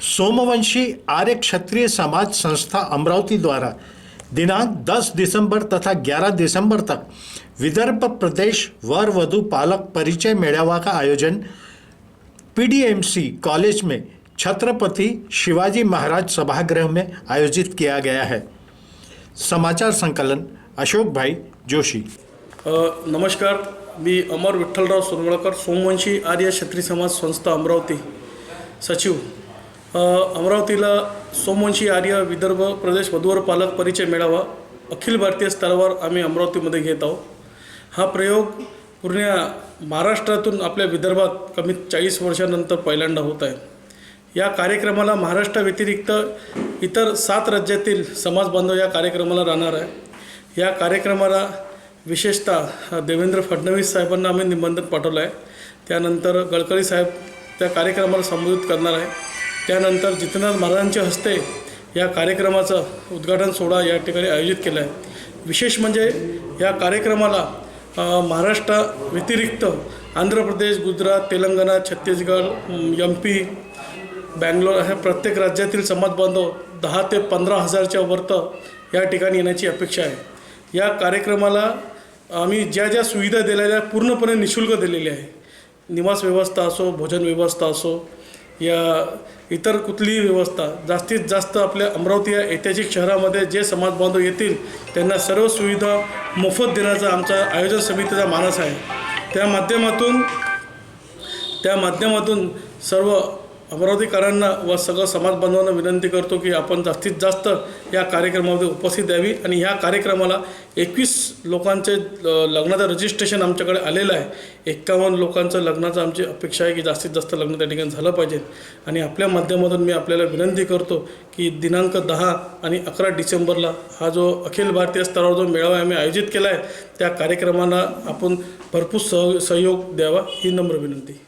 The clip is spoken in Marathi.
सोमवंशी आर्य क्षत्रिय समाज संस्था अमरावती द्वारा दिनांक 10 दिसंबर तथा 11 दिसंबर तक विदर्भ प्रदेश वर वधु पालक परिचय मेळावा का आयोजन पीडीएमसी कॉलेज में छत्रपति शिवाजी महाराज सभागृह में आयोजित किया गया है। समाचार संकलन, अशोक भाई जोशी। नमस्कार, मी अमर विठ्ठलराव सुरवळकर सोमवंशी आर्य क्षत्रिय समाज संस्था अमरावती सचिव। अमरावतीला सोमवंशी आर्य विदर्भ प्रदेश वधूवर पालक परिचय मेळावा अखिल भारतीय स्तरावर आम्ही अमरावतीमध्ये घेत आहोत. हा प्रयोग पूर्ण महाराष्ट्रातून आपल्या विदर्भात कमीत चाळीस वर्षानंतर पहिल्यांदा होत आहे. या कार्यक्रमाला महाराष्ट्राव्यतिरिक्त इतर सात राज्यातील समाज बांधव या कार्यक्रमाला राहणार आहे. या कार्यक्रमाला विशेषतः देवेंद्र फडणवीस साहेबांना आम्ही निबंधन पाठवलं आहे. त्यानंतर गडकरी साहेब त्या कार्यक्रमाला संबोधित करणार आहे. त्यानंतर जितेंद्र महाराजांच्या हस्ते या कार्यक्रमाचं उद्घाटन सोहळा या ठिकाणी आयोजित केला आहे. विशेष म्हणजे या कार्यक्रमाला अ, महाराष्ट्रा व्यतिरिक्त आंध्र प्रदेश गुजरात तेलंगणा छत्तीसगड एम पी बँगलोर ह्या प्रत्येक राज्यातील समाज बांधव दहा ते पंधरा हजारच्या वरत या ठिकाणी येण्याची अपेक्षा आहे. या कार्यक्रमाला आम्ही ज्या ज्या सुविधा दिलेल्या पूर्णपणे निशुल्क दिलेल्या आहे निवास व्यवस्था असो भोजन व्यवस्था असो या इतर कुठलीही व्यवस्था जास्तीत जास्त आपल्या अमरावती या ऐतिहासिक शहरामध्ये जे समाज बांधव येतील त्यांना सर्व सुविधा मोफत देण्याचा आमचा आयोजन समितीचा मानस आहे. त्या माध्यमातून त्या माध्यमातून सर्व अमरावतीकरांना व सगळं समाज बांधवांना विनंती करतो की आपण जास्तीत जास्त या कार्यक्रमामध्ये उपस्थित द्यावी. आणि ह्या कार्यक्रमाला एकवीस लोकांचे लग्नाचं रजिस्ट्रेशन आमच्याकडे आलेलं आहे. एक्कावन्न लोकांचं लग्नाचं आमची अपेक्षा आहे की जास्तीत जास्त लग्न त्या ठिकाणी झालं पाहिजे. आणि आपल्या माध्यमातून मी आपल्याला विनंती करतो की दिनांक दहा आणि अकरा डिसेंबरला हा जो अखिल भारतीय स्तरावर जो मेळावा आम्ही आयोजित केला आहे त्या कार्यक्रमाला आपण भरपूर सह सहयोग द्यावा ही नम्र विनंती.